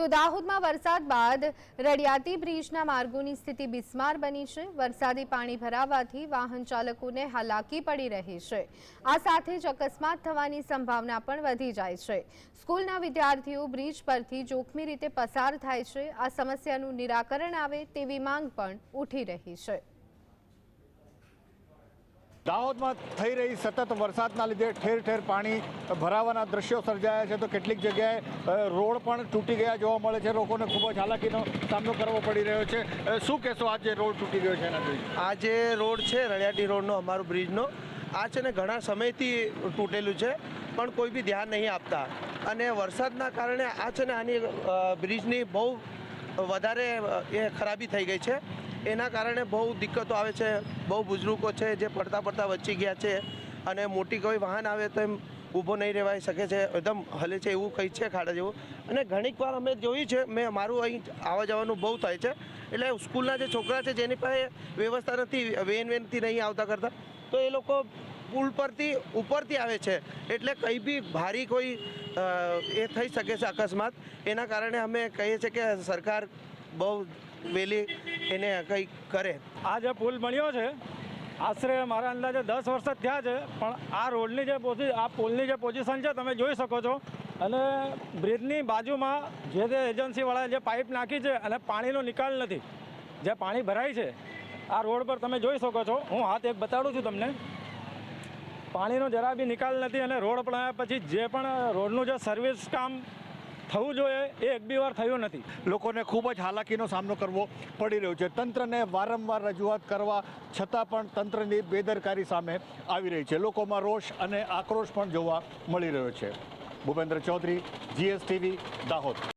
તો દાહોદમાં વરસાદ બાદ રડિયાતી બ્રિજના માર્ગોની સ્થિતિ બિસ્માર બની છે. વરસાદી પાણી ભરાવાથી વાહન ચાલકોને હાલાકી પડી રહી છે. આ સાથે જ અકસ્માત થવાની સંભાવના પણ વધી જાય છે. સ્કૂલના વિદ્યાર્થીઓ બ્રિજ પરથી જોખમી રીતે પસાર થાય છે. આ સમસ્યાનું નિરાકરણ આવે તેવી માંગ પણ ઉઠી રહી છે. દાહોદમાં થઈ રહી સતત વરસાદના લીધે ઠેર ઠેર પાણી ભરાવાના દ્રશ્યો સર્જાયા છે. તો કેટલીક જગ્યાએ રોડ પણ તૂટી ગયા જોવા મળે છે. લોકોને ખૂબ જ હાલાકીનો સામનો કરવો પડી રહ્યો છે. શું કહેશો આ જે રોડ તૂટી ગયો છે એના આ જે રોડ છે, રળિયાટી રોડનો, અમારો બ્રિજનો, આ છે ને ઘણા સમયથી તૂટેલું છે, પણ કોઈ બી ધ્યાન નહીં આપતા. અને વરસાદના કારણે આ છે ને આની બ્રિજની બહુ વધારે એ ખરાબી થઈ ગઈ છે. એના કારણે બહુ દિક્કતો આવે છે, બહુ બુઝુર્ગો છે, જે પડતા પડતા વચ્ચી ગયા છે અને મોટી કોઈ વાહન આવે તો એમ ઊભો નહીં રહેવાઈ શકે છે, એકદમ હલે છે એવું કંઈ છે ખાડા જેવું. અને ઘણીક વાર અમે જોયું છે, મેં મારું અહીં આવવા જવાનું બહુ થાય છે, એટલે સ્કૂલના જે છોકરા છે જેની પાસે વ્યવસ્થા નથી, વેન વેનથી નહીં આવતા કરતા, તો એ લોકો પુલ પરથી ઉપરથી આવે છે, એટલે કંઈ બી ભારી કોઈ એ થઈ શકે છે અકસ્માત. એના કારણે અમે કહીએ છીએ કે સરકાર બહુ વહેલી એને કંઈક કરે. આ જે પુલ મળ્યો છે, આશરે મારા અંદાજે દસ વર્ષ જ થયા છે, પણ આ રોડની જે પોઝિ આ પુલની જે પોઝિશન છે, તમે જોઈ શકો છો. અને બ્રિજની બાજુમાં જે તે એજન્સીવાળાએ જે પાઇપ નાખી છે, અને પાણીનો નિકાલ નથી. જે પાણી ભરાય છે, આ રોડ પર તમે જોઈ શકો છો. હું હાથ એક બતાડું છું તમને. પાણીનો જરા બી નિકાલ નથી અને રોડ બનાવ્યા પછી જે પણ રોડનું જે સર્વિસ કામ થવું જોઈએ એ એક બી વાર થયું નથી. લોકોને ખૂબ જ હાલાકીનો સામનો કરવો પડી રહ્યો છે. તંત્રને વારંવાર રજૂઆત કરવા છતાં પણ તંત્રની બેદરકારી સામે આવી રહી છે. લોકોમાં રોષ અને આક્રોશ પણ જોવા મળી રહ્યો છે. ભૂપેન્દ્ર ચૌધરી, જીએસટીવી, દાહોદ.